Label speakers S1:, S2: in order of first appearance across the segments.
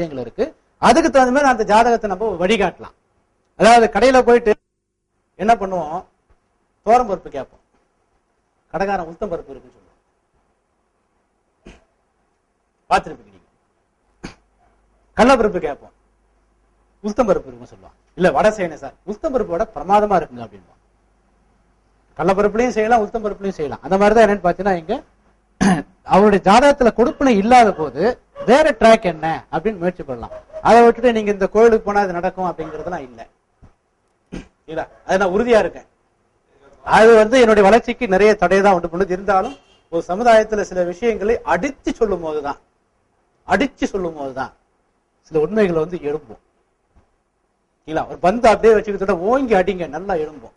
S1: விஷயங்கள் இருக்கு. அதுக்கு தகுந்த மாதிரி அந்த ஜாதகத்தை நம்ம வழிகாட்டலாம். அதாவது கடையில போயிட்டு என்ன பண்ணுவோம்? தோரம் பருப்பு கேட்போம். கடைக்காரன் உளுத்தம் பருப்பு இருக்குன்னு சொல்லுவோம் பார்த்துருப்பீங்க நீங்க கடலப்பருப்பு கேட்போம். உளுத்தம் பருப்பு இருக்குன்னு சொல்லுவான். இல்ல வடை செய்யணும் சார். உளுத்தம் பருப்பு விட பிரமாதமா இருக்குங்க அப்படின்னு கடலப்பருப்புலையும் செய்யலாம் உளுத்தம் பருப்புலையும் செய்யலாம். அந்த மாதிரி தான் என்னன்னு பாத்தீங்கன்னா இங்க அவருடைய ஜாதகத்துல கொடுப்பினை இல்லாத போது வேற ட்ராக் என்ன அப்படின்னு முயற்சி பண்ணலாம். அதை விட்டுட்டு நீங்க இந்த கோயிலுக்கு போனா அது நடக்கும் அப்படிங்கறதுலாம் இல்ல. இல்ல அது நான் உறுதியா இருக்கேன். அது வந்து என்னுடைய வளர்ச்சிக்கு நிறைய தடைதான் தான் உண்டு பண்ணுது இருந்தாலும் ஒரு சமுதாயத்துல சில விஷயங்களை அடிச்சு சொல்லும் போதுதான் அடிச்சு சொல்லும் போதுதான் சில உண்மைகளை வந்து எழும்பும். இல்ல ஒரு பந்து அப்படியே வச்சுக்கிட்டோட ஓங்கி அடிங்க நல்லா எழும்பும்.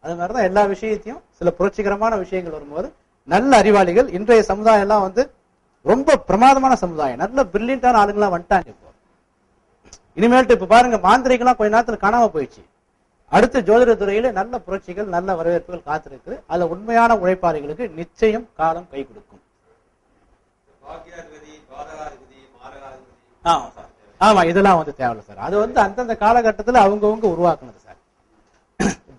S1: அது மாதிரிதான் எல்லா விஷயத்தையும் சில புரட்சிகரமான விஷயங்கள் வரும்போது நல்ல அறிவாளிகள் இன்றைய சமுதாயம் எல்லாம் வந்து ரொம்ப பிரமாதமான சமுதாயம். நல்ல பிரில்லியண்டான ஆளுங்களாம் வந்துட்டாங்க இப்போ. இனிமேல்ட்டு இப்ப பாருங்க மாந்திரிகெல்லாம் கொஞ்ச நேரத்துல காணாம போயிடுச்சு. அடுத்து ஜோதிட துறையில நல்ல புரட்சிகள் நல்ல வரவேற்புகள் காத்திருக்கு. அதுல உண்மையான உழைப்பாளிகளுக்கு நிச்சயம் காலம் கை கொடுக்கும். ஆமா இதெல்லாம் வந்து தேவையில்ல சார். அது வந்து அந்தந்த காலகட்டத்துல அவங்கவங்க உருவாக்குனது சார்.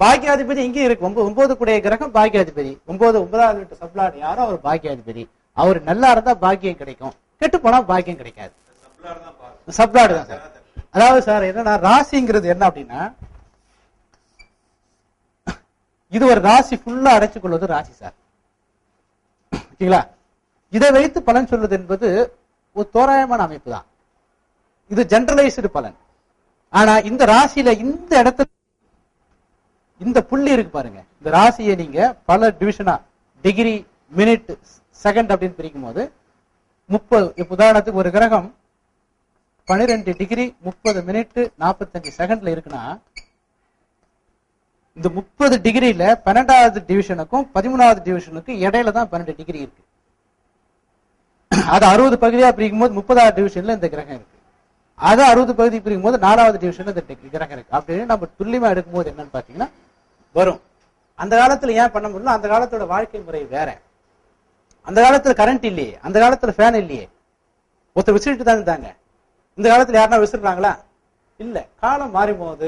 S1: பாக்கியாதிபதி இங்கே இருக்கு. ஒன்பது ஒன்பது கூடிய கிரகம் பாக்கியாதிபதி. ஒன்பது ஒன்பதாவது வீட்டு சப்ளாட் யாரோ அவர் பாக்கியாதிபதி. அவர் நல்லா இருந்தா பாக்கியம் கிடைக்கும். கெட்டு போனா பாக்கியம் கிடைக்காது. சப்ளாடு தான் சார். அதாவது சார் என்னன்னா ராசிங்கிறது என்ன அப்படின்னா இது ஒரு ராசி ஃபுல்லா அடைச்சு கொள்வது ராசி சார். ஓகேங்களா? இதை வைத்து பலன் சொல்வது என்பது ஒரு தோராயமான அமைப்பு தான். இது ஜென்ரலைஸ்டு பலன். ஆனா இந்த ராசியில இந்த இடத்துல இந்த புள்ளி இருக்கு பாருங்க. இந்த ராசியை நீங்க பல டிவிஷனா டிகிரி மினிட் செகண்ட் அப்படின்னு பிரிக்கும் போது முப்பது இப்ப உதாரணத்துக்கு ஒரு கிரகம் பன்னிரெண்டு டிகிரி முப்பது மினிட் நாற்பத்தஞ்சு செகண்ட்ல இருக்குன்னா இந்த முப்பது டிகிரியில பன்னெண்டாவது டிவிஷனுக்கும் பதிமூணாவது டிவிஷனுக்கும் இடையில தான் பன்னெண்டு டிகிரி இருக்கு. அது அறுபது பகுதியா பிரிக்கும் போது முப்பதாவது டிவிஷன்ல இந்த கிரகம் இருக்கு. அது அறுபது பகுதி பிரிக்கும் போது நாலாவது டிவிஷன்ல இந்த கிரகம் இருக்கு. அப்படின்னு நம்ம துல்லியமா எடுக்கும்போது என்னன்னு பாத்தீங்கன்னா வரும். அந்த காலத்துல ஏன் பண்ண முடியல அந்த காலத்தோட வாழ்க்கை முறை வேற. அந்த காலத்துல கரண்ட் இல்லையே. அந்த காலத்துல ஃபேன் இல்லையே. ஒருத்தர் விசிறிட்டு தான் இருந்தாங்க. இந்த காலத்துல யாருன்னா விசிறாங்களா இல்ல. காலம் மாறும் போது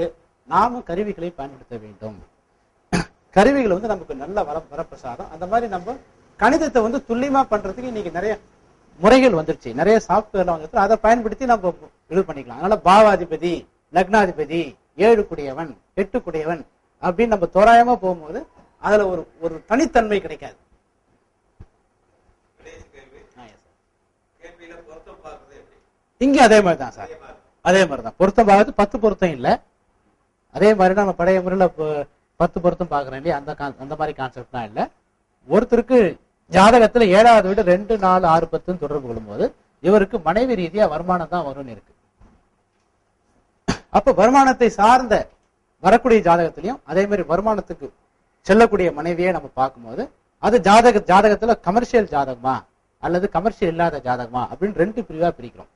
S1: நாமும் கருவிகளை பயன்படுத்த வேண்டும். கருவிகள் வந்து நமக்கு நல்ல வர வரப்பிரசாதம். அந்த மாதிரி நம்ம கணிதத்தை வந்து துல்லியமா பண்றதுக்கு இன்னைக்கு நிறைய முறைகள் வந்துருச்சு. நிறைய சாப்ட்வேர்லாம் வந்துருச்சு. அதை பயன்படுத்தி நம்ம இது பண்ணிக்கலாம். அதனால பாவாதிபதி லக்னாதிபதி ஏழு குடியவன் எட்டு குடியவன் அப்படின்னு நம்ம தோராயமா போகும்போது அதுல ஒரு ஒரு தனித்தன்மை கிடைக்காது
S2: கடைசி கேள்வி
S1: ஆ, yes sir.
S2: கேள்வியில பொருத்தம் பார்க்கறது எப்படி
S1: இங்க அதே மாதிரி தான் சார்.
S2: அதே மாதிரி
S1: தான் பொருத்தம் பார்க்கறது பத்து பொருத்தம் இல்ல. அதே மாதிரி நம்ம பழைய முறையில பத்து பொருத்தம் பாக்குறோம் இல்லையா? அந்த அந்த மாதிரி கான்செப்ட்லாம் இல்ல. ஒருத்தருக்கு ஜாதகத்துல ஏழாவது வீடு ரெண்டு நாலு ஆறு பத்துன்னு தொடர்பு கொள்ளும்போது இவருக்கு மனைவி ரீதியா வருமானம் தான் வரும்னு இருக்கு. அப்ப வருமானத்தை சார்ந்த வரக்கூடிய ஜாதகத்திலையும் அதே மாதிரி வருமானத்துக்கு செல்லக்கூடிய மனைவியை நம்ம பார்க்கும்போது அது ஜாதக ஜாதகத்துல கமர்ஷியல் ஜாதகமா அல்லது கமர்ஷியல் இல்லாத ஜாதகமா அப்படின்னு ரெண்டு பிரிவா பிரிக்கிறோம்.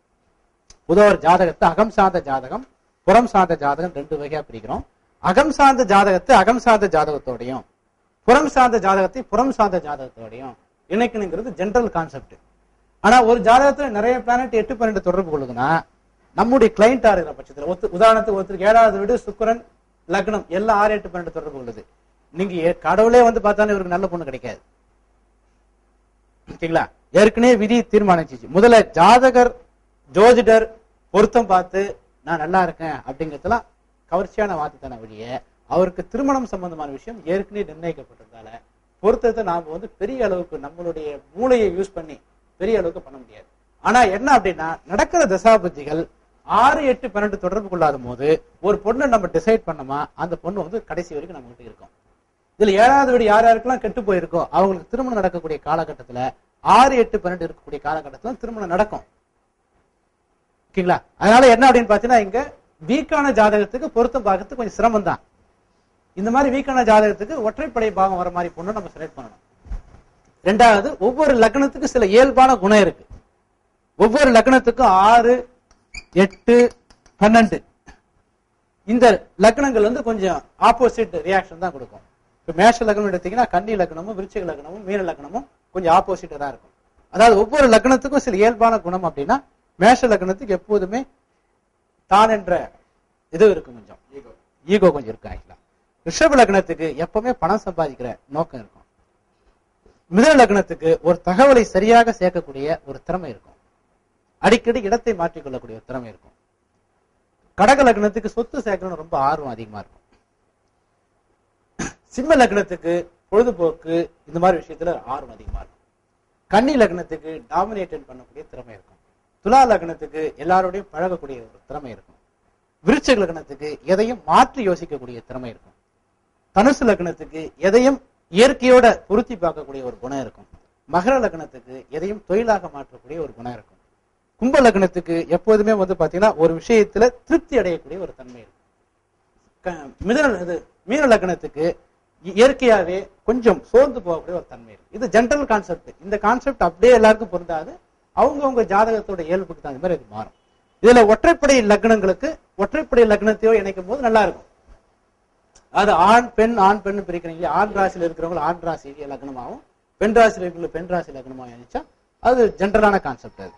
S1: பொதுவா ஒரு ஜாதகத்தை அகம் சார்ந்த ஜாதகம் புறம் சார்ந்த ஜாதகம் ரெண்டு வகையா பிரிக்கிறோம். அகம் சார்ந்த ஜாதகத்தை அகம் சார்ந்த ஜாதகத்தோடையும் புறம் சார்ந்த ஜாதகத்தை புறம் சார்ந்த ஜாதகத்தோடையும் இணைக்கணுங்கிறது ஜென்ரல் கான்செப்ட் ஆனா ஒரு ஜாதகத்துல நிறைய பிளானட் எட்டு பன்னெண்டு தொடர்பு கொள்ளுதுன்னா நம்முடைய கிளைண்டா இருக்கிற பட்சத்துல? ஒத்து உதாரணத்துக்கு ஒருத்தருக்கு ஏழாவது வீடு சுக்கிரன் லக்னம் எல்லாம் ஆறு எட்டு பன்னெண்டு தொடர்பு கொள்ளுது. நீங்க கடவுளே வந்து பார்த்தாலும் இவருக்கு நல்ல பொண்ணு கிடைக்காது. ஓகேங்களா? ஏற்கனவே விதி தீர்மானிச்சிச்சு. முதல்ல ஜாதகர் ஜோதிடர் பொருத்தம் பார்த்து நான் நல்லா இருக்கேன் அப்படிங்கிறதுலாம் கவர்ச்சியான வார்த்தை தானே வழிய அவருக்கு திருமணம் சம்பந்தமான விஷயம் ஏற்கனவே நிர்ணயிக்கப்பட்டதால பொருத்தத்தை நாம் வந்து பெரிய அளவுக்கு நம்மளுடைய மூளையை யூஸ் பண்ணி பெரிய அளவுக்கு பண்ண முடியாது. ஆனா என்ன அப்படின்னா நடக்கிற தசாபதிகள் ஆறு எட்டு பன்னெண்டு தொடர்பு கொள்ளாத போது ஒரு பொண்ணை நம்ம டிசைட் பண்ணோமா அந்த பொண்ணு வந்து கடைசி வரைக்கும் நம்ம கிட்ட இருக்கும். இதுல ஏழாவது வீடு யார் யாருக்கெல்லாம் கெட்டு போயிருக்கோ அவங்களுக்கு திருமணம் நடக்கக்கூடிய காலகட்டத்துல ஆறு எட்டு பன்னெண்டு இருக்கக்கூடிய காலகட்டத்துல திருமணம் நடக்கும். ஓகேங்களா? அதனால என்ன அப்படின்னு பாத்தீங்கன்னா இங்க வீக்கான ஜாதகத்துக்கு பொருத்தம் பார்க்கறது கொஞ்சம் சிரமம் தான். இந்த மாதிரி வீக்கான ஜாதகத்துக்கு ஒற்றைப்படை பாகம் வர மாதிரி பொண்ணு நம்ம செலக்ட் பண்ணணும். ரெண்டாவது ஒவ்வொரு லக்னத்துக்கும் சில இயல்பான குணம் இருக்கு. ஒவ்வொரு லக்னத்துக்கும் ஆறு எட்டு பன்னெண்டு. இந்த லக்னங்கள் வந்து கொஞ்சம் ஆப்போசிட் ரியாக்ஷன் தான் கொடுக்கும். இப்ப மேஷ லக்னம் எடுத்தீங்கன்னா கன்னி லக்னமும் விருச்சிக லக்னமும் மீன லக்னமும் கொஞ்சம் ஆப்போசிட்டா இருக்கும். அதாவது ஒவ்வொரு லக்னத்துக்கும் சில இயல்பான குணம் அப்படின்னா மேஷ லக்னத்துக்கு எப்போதுமே தான் என்ற இது இருக்கும் கொஞ்சம்.
S2: ஈகோ
S1: ஈகோ கொஞ்சம் இருக்கும் ஆக்சுவலா ரிஷப லக்னத்துக்கு எப்பவுமே பணம் சம்பாதிக்கிற நோக்கம் இருக்கும். மிதுன லக்னத்துக்கு ஒரு தகவலை சரியாக சேர்க்கக்கூடிய ஒரு திறமை இருக்கும். அடிக்கடி இடத்தை மாற்றிக்கொள்ளக்கூடிய ஒரு திறமை இருக்கும். கடக லக்னத்துக்கு சொத்து சேர்க்கணும்னு ரொம்ப ஆர்வம் அதிகமா இருக்கும். சிம்ம லக்னத்துக்கு பொழுதுபோக்கு இந்த மாதிரி விஷயத்துல ஆர்வம் அதிகமா இருக்கும். கன்னி லக்னத்துக்கு டாமினேட் பண்ணக்கூடிய திறமை இருக்கும். துலா லக்னத்துக்கு எல்லாரோடையும் பழகக்கூடிய ஒரு திறமை இருக்கும். விருச்சக லக்னத்துக்கு எதையும் மாற்றி யோசிக்கக்கூடிய திறமை இருக்கும். தனுசு லக்னத்துக்கு எதையும் இயற்கையோட பொருத்தி பார்க்கக்கூடிய ஒரு குணம் இருக்கும். மகர லக்னத்துக்கு எதையும் தொழிலாக மாற்றக்கூடிய ஒரு குணம் இருக்கும். கும்ப லக்னத்துக்கு எப்போதுமே வந்து பாத்தீங்கன்னா ஒரு விஷயத்துல திருப்தி அடையக்கூடிய ஒரு தன்மை இருக்கும். மிதன இது மீன லக்னத்துக்கு இயற்கையாவே கொஞ்சம் சோர்ந்து போகக்கூடிய ஒரு தன்மை இருக்கும். இது ஜென்ரல் கான்செப்ட் இந்த கான்செப்ட் அப்படியே எல்லாருக்கும் பொருந்தாது. அவங்கவுங்க ஜாதகத்தோட இயல்புக்கு தகுந்த மாதிரி இது மாறும். இதுல ஒற்றைப்படை லக்னங்களுக்கு ஒற்றைப்படை லக்னத்தையோ இணைக்கும் போது நல்லா இருக்கும் அது ஆண் பெண் ஆண் பெண் பிரிக்கிறீங்க ஆண் ராசியில் இருக்கிறவங்க ஆண் ராசி லக்னமாகவும் பெண் ராசியில் இருக்கிற பெண் ராசி லக்னமாகவும் இணைச்சா அது ஜென்ரலான கான்செப்ட் அது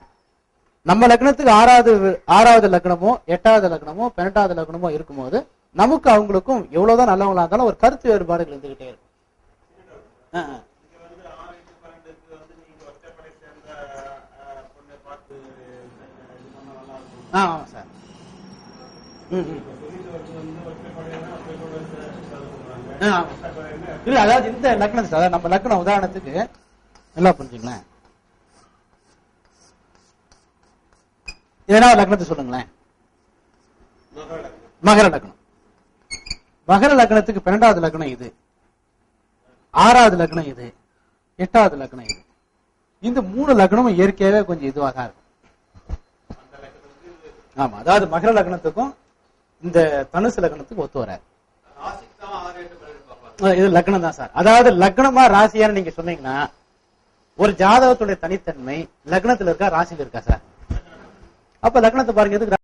S1: நம்ம லக்னத்துக்கு ஆறாவது ஆறாவது லக்னமோ எட்டாவது லக்னமோ பன்னெண்டாவது லக்னமோ இருக்கும்போது நமக்கு அவங்களுக்கும் எவ்வளவுதான் நல்லவங்களா இருந்தாலும் ஒரு கருத்து வேறுபாடுகள் இருந்துகிட்டே இருக்கும் ஆ, ஆ.
S3: இங்க வந்து ஆறு எட்டு பன்னெண்டுக்கு வந்து நீங்க ஒற்றைப்படை சேர்ந்த அஹ், பொண்ணை பார்த்து இது பண்ணா நல்லா இருக்கும்
S1: ஆ. ஆமா சார் ம். ம் இல்ல அதாவது இந்த லக்னம் சார் நம்ம லக்னம் உதாரணத்துக்கு நல்லா புரிஞ்சுங்களேன் ஏன்னா லக்னத்தை சொல்லுங்களேன்?
S2: மகர லக்னம்.
S1: மகர லக்னத்துக்கு பன்னெண்டாவது லக்னம் இது ஆறாவது லக்னம் இது எட்டாவது லக்னம் இது இந்த மூணு லக்னமும் இயற்கையாவே கொஞ்சம் இதுவாக தான் இருக்கும். ஆமா அதாவது மகர லக்னத்துக்கும் இந்த தனுசு லக்னத்துக்கும் ஒத்து வராது. இது லக்னம் தான் சார். அதாவது லக்னமா ராசியான்னு நீங்க சொன்னீங்கன்னா ஒரு ஜாதகத்துடைய தனித்தன்மை லக்னத்துல இருக்கா ராசியில இருக்கா சார்? அப்ப லக்னத்தை பாருங்க எதுக்கு